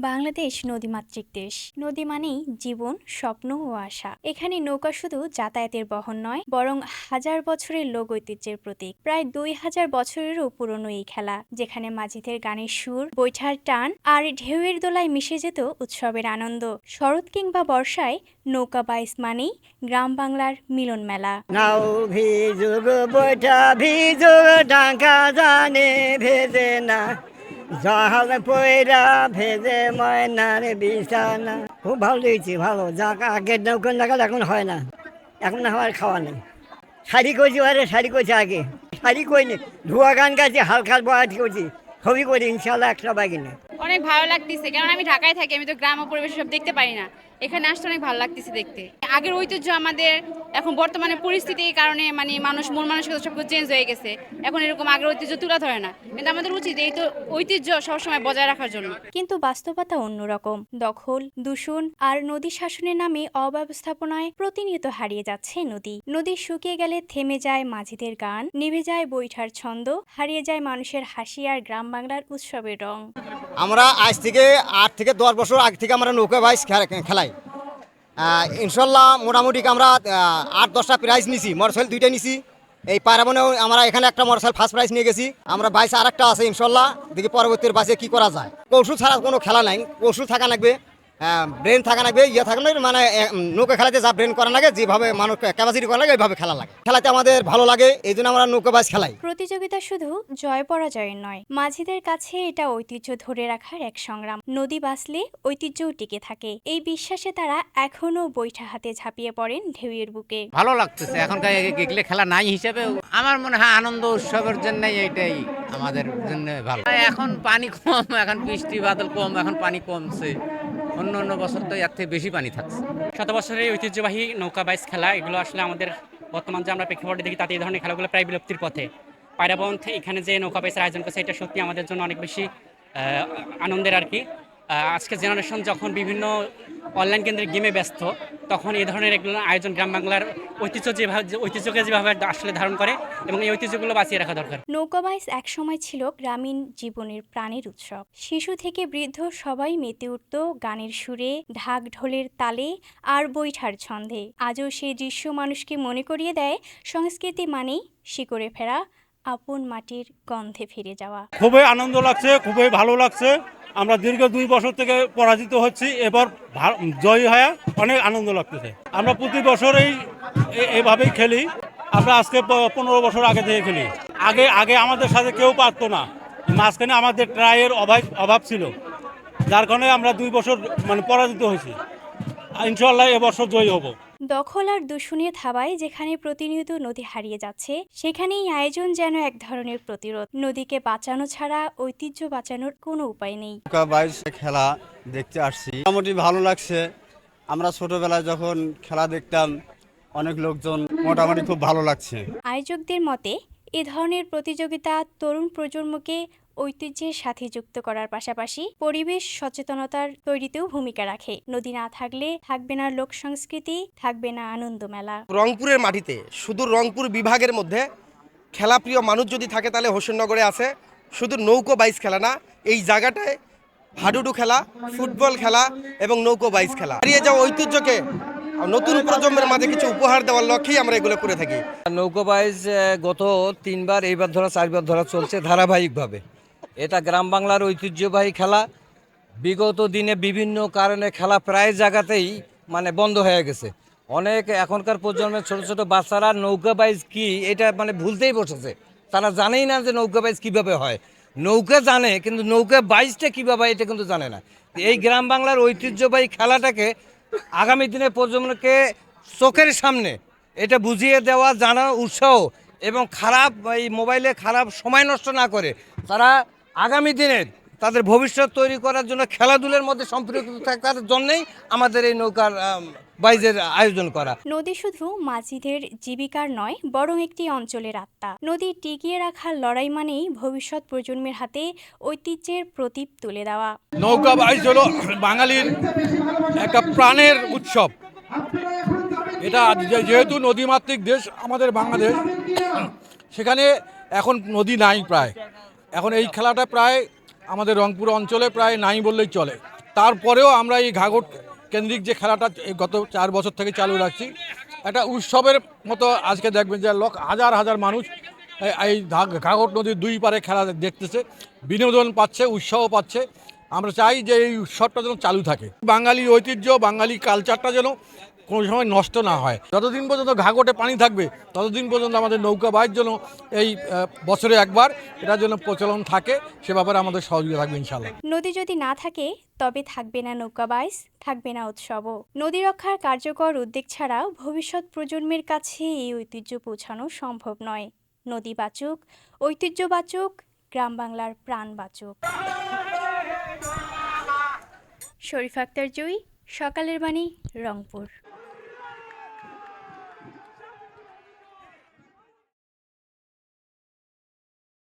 বাংলাদেশ নদীমাতৃক দেশ। নদী মানেই জীবন, স্বপ্ন ও আশা। এখানে নৌকা শুধু যাতায়াতের বহন নয়, বরং হাজার বছরের লোক ঐতিহ্যের প্রতীক। প্রায় দুই হাজার বছরেরও পুরনো এই খেলা, যেখানে মাঝিদের গানের সুর, বৈঠার টান আর ঢেউয়ের দোলায় মিশে যেত উৎসবের আনন্দ। শরৎ কিংবা বর্ষায় নৌকা বাইস মানেই গ্রাম বাংলার মিলন মেলা। বৈঠা ডাঙ্কা জানে ভেজে না। জহাল পয়রা ভেজে ময়নার বিছানা। খুব ভালো লেগেছে, ভালো। যা আগের নৌকো নাগাদ এখন হয় না। এখন আমার খাওয়া নেই। শাড়ি করছি আরে শাড়ি করছি আগে। শাড়ি করিনি ধোয়া গান গাছি হালকা বয়াত করছি ছবি করি ইনশাল্লাহ একটা বাগিনে। অনেক ভালো লাগতেছে। কারণ আমি ঢাকায় থাকি, আমি তো গ্রাম পরিবেশ সব দেখতে পারি না। এখানে আসতে অনেক ভালো লাগতেছে দেখতে। আগের ঐতিহ্য আমাদের এখন বর্তমানে পরিস্থিতির কারণে মানে মানুষ মন মানসিকতা সব চেঞ্জ হয়ে গেছে। এখন এরকম আগের ঐতিহ্য তুলে ধরে না। কিন্তু আমাদের উচিত এই তো ঐতিহ্য সবসময় বজায় রাখার জন্য। কিন্তু বাস্তবতা অন্যরকম। দখল দূষণ আর নদী শাসনের নামে অব্যবস্থাপনায় প্রতিনিয়ত হারিয়ে যাচ্ছে নদী। নদী শুকিয়ে গেলে থেমে যায় মাঝিদের গান নিভে যায় বৈঠার ছন্দ হারিয়ে যায় মানুষের হাসি আর গ্রাম বাংলার উৎসবের রং। আমরা আজ থেকে আট থেকে দশ বছর আগে থেকে আমরা নৌকা বাইস খেলাই। ইনশাল্লাহ মোটামুটি আমরা আট, দশটা প্রাইজ নিছি। মোটরসাইকেল দুইটা নিছি। এই পারাবনেও আমরা এখানে একটা মোটরসাইকেল ফার্স্ট প্রাইজ নিয়ে গেছি। আমরা বাইসে আর একটা আছে ইনশাল্লাহ। দেখি পরবর্তীর বাইসে কি করা যায়। কৌশল ছাড়া কোনো খেলা নাই। কৌশল থাকা লাগবে। ব্রেন থাকা লাগবে ইয়ে থাকা লাগবে মানে নৌকা খেলাতে যা ব্রেন করা লাগে যেভাবে মানুষ ক্যাপাসিটি করা লাগে ওইভাবে খেলা লাগে। খেলাতে আমাদের ভালো লাগে এই জন্য আমরা নৌকা বাইস খেলাই। প্রতিযোগিতা শুধু জয় পরাজয়ের নয় মাঝিদের কাছে এটা ঐতিহ্য ধরে রাখার এক সংগ্রাম। নদী বাঁচলে ঐতিহ্যও টিকে থাকে। এই বিশ্বাসে তারা এখনও বৈঠা হাতে ঝাঁপিয়ে পড়েন ঢেউয়ের বুকে। ভালো লাগতেছে এখনকার এগুলো খেলা নাই হিসেবে আমার মনে হয় আনন্দ উৎসবের জন্য এইটাই আমাদের জন্য ভালো। এখন পানি কম এখন বৃষ্টি বাদল কম এখন পানি কমছে। অন্য অন্য বছর তো এর থেকে বেশি পানি থাকছে। শত বছরের ঐতিহ্যবাহী নৌকা বাইস খেলা, এগুলো আসলে আমাদের বর্তমান যে আমরা প্রেক্ষাপটে দেখি, তাতে এই ধরনের খেলাগুলো প্রায় বিলুপ্তির পথে। পায়রাবন্ধ এখানে যে নৌকা বাইসের আয়োজন করছে, এটা সত্যি আমাদের জন্য অনেক বেশি আনন্দের আর কি। আজকে জেনারেশন যখন বিভিন্ন অনলাইন কেন্দ্রের গেমে ব্যস্ত, তখন এই ধরনের এগুলো আয়োজন গ্রাম বাংলার ঐতিহ্য যেভাবে ঐতিহ্যকে যেভাবে আসলে ধারণ করে এবং এই ঐতিহ্যগুলো বাঁচিয়ে রাখা দরকার। নৌকাবাইস একসময় ছিল গ্রামীণ জীবনের প্রাণের উৎসব। শিশু থেকে বৃদ্ধ সবাই মেতে উঠত গানের সুরে ঢাক ঢোলের তালে আর বৈঠার ছন্দে। আজও সেই দৃশ্য মানুষকে মনে করিয়ে দেয় সংস্কৃতি মানেই শিকড়ে ফেরা আপন মাটির গন্ধে ফিরে যাওয়া। খুবই আনন্দ লাগছে খুবই ভালো লাগছে। আমরা দীর্ঘ দুই বছর থেকে পরাজিত হচ্ছি। এবার জয়ী হয়ে অনেক আনন্দ লাগতেছে। আমরা প্রতি বছরেই এভাবেই খেলি। আমরা আজকে পনেরো বছর আগে থেকে খেলি। আগে আগে আমাদের সাথে কেউ পারতো না। মাঝখানে আমাদের ট্রায়ের অভাব অভাব ছিল। যার কারণে আমরা দুই বছর মানে পরাজিত হয়েছি। ইনশাল্লাহ এবছর জয়ী হব। দখল আর দূষণের থাবায় যেখানে প্রতিনিয়ত নদী হারিয়ে যাচ্ছে সেখানেই আয়োজন যেন এক ধরনের প্রতিরোধ। নদীকে বাঁচানো ছাড়া ঐতিহ্য বাঁচানোর কোনো উপায় নেই। খেলা দেখতে আসছি। মোটামুটি ভালো লাগছে। আমরা ছোটবেলায় যখন খেলা দেখতাম অনেক লোকজন মোটামুটি খুব ভালো লাগছে। আয়োজকদের মতে এ ধরনের প্রতিযোগিতা তরুণ প্রজন্মকে ঐতিহ্যের সাথে যুক্ত করার পাশাপাশি পরিবেশ সচেতনতার তৈরিতেও ভূমিকা রাখে। নদী না থাকলে থাকবে না লোক সংস্কৃতি থাকবে না আনন্দ মেলা রংপুরের মাটিতে শুধু রংপুর বিভাগের মধ্যে খেলাপ্রিয় মানুষ যদি থাকে তাহলে হোসেননগরে আছে। শুধু নৌকো বাইস খেলা না এই জায়গাটায় হাডুডু খেলা ফুটবল খেলা এবং নৌকো বাইস খেলা। হারিয়ে যাওয়া ঐতিহ্যকে নতুন প্রজন্মের মাঝে কিছু উপহার দেওয়ার লক্ষ্যেই আমরা এগুলো করে থাকি। নৌকোবাইজ গত তিনবার এইবার ধরা চারবার ধরা চলছে ধারাবাহিকভাবে। এটা গ্রাম বাংলার ঐতিহ্যবাহী খেলা। বিগত দিনে বিভিন্ন কারণে খেলা প্রায় জায়গাতেই মানে বন্ধ হয়ে গেছে। অনেক এখনকার প্রজন্মের ছোট ছোট বাচ্চারা নৌকাবাইজ কি এটা মানে ভুলতেই বসেছে। তারা জানেই না যে নৌকাবাইজ কীভাবে হয়। নৌকা জানে, কিন্তু নৌকা বাইজটা কীভাবে হয় এটা কিন্তু জানে না। এই গ্রাম বাংলার ঐতিহ্যবাহী খেলাটাকে আগামী দিনে প্রজন্মকে চোখের সামনে এটা বুঝিয়ে দেওয়া জানা উৎসাহ এবং খারাপ এই মোবাইলে খারাপ সময় নষ্ট না করে তারা আগামী দিনে তাদের ভবিষ্যৎ তৈরি করার জন্য খেলাধুলার মধ্যে সম্পৃক্ত থাকার জন্যই আমাদের এই নৌকার বাইজের আয়োজন করা। নদী শুধু মাঝিদের জীবিকার নয় বরং একটি অঞ্চলের আত্মা। নদী টিকিয়ে রাখার লড়াই মানেই ভবিষ্যৎ প্রজন্মের হাতে ঐতিহ্যের প্রদীপ তুলে দেওয়া। নৌকা বাইশ হলো বাঙালির একটা প্রাণের উৎসব। এটা যেহেতু নদীমাতৃক দেশ আমাদের বাংলাদেশ সেখানে এখন নদী নাই প্রায়। এখন এই খেলাটা প্রায় আমাদের রংপুর অঞ্চলে প্রায় নাই বললেই চলে। তারপরেও আমরা এই ঘাগট কেন্দ্রিক যে খেলাটা গত চার বছর থেকে চালু রাখছি, একটা উৎসবের মতো আজকে দেখবেন যে লক হাজার হাজার মানুষ এই- এই ঘা- ঘাগট নদীর দুই পারে খেলা দেখতেছে, বিনোদন পাচ্ছে, উৎসাহ পাচ্ছে। আমরা চাই যে এই উৎসবটা যেন চালু থাকে। বাঙালি ঐতিহ্য, বাঙালি কালচারটা যেন কোনো সময় নষ্ট না হয়। যতদিন পর্যন্ত ঘাগটে পানি থাকবে, ততদিন পর্যন্ত আমাদের নৌকা বাইর জন্য এই বছরে একবার এটার জন্য প্রচলন থাকে, সে ব্যাপারে আমাদের সহযোগিতা থাকবে ইনশাল্লাহ নদী যদি না থাকে, তবে থাকবে না নৌকা বাইস থাকবে না উৎসবও। নদী রক্ষার কার্যকর উদ্যোগ ছাড়া ভবিষ্যৎ প্রজন্মের কাছে এই ঐতিহ্য পৌঁছানো সম্ভব নয়। নদী বাচুক, ঐতিহ্য বাচুক, গ্রাম বাংলার প্রাণ বাচুক। শরীফ আক্তার জুই, সকালের বাণী, রংপুর।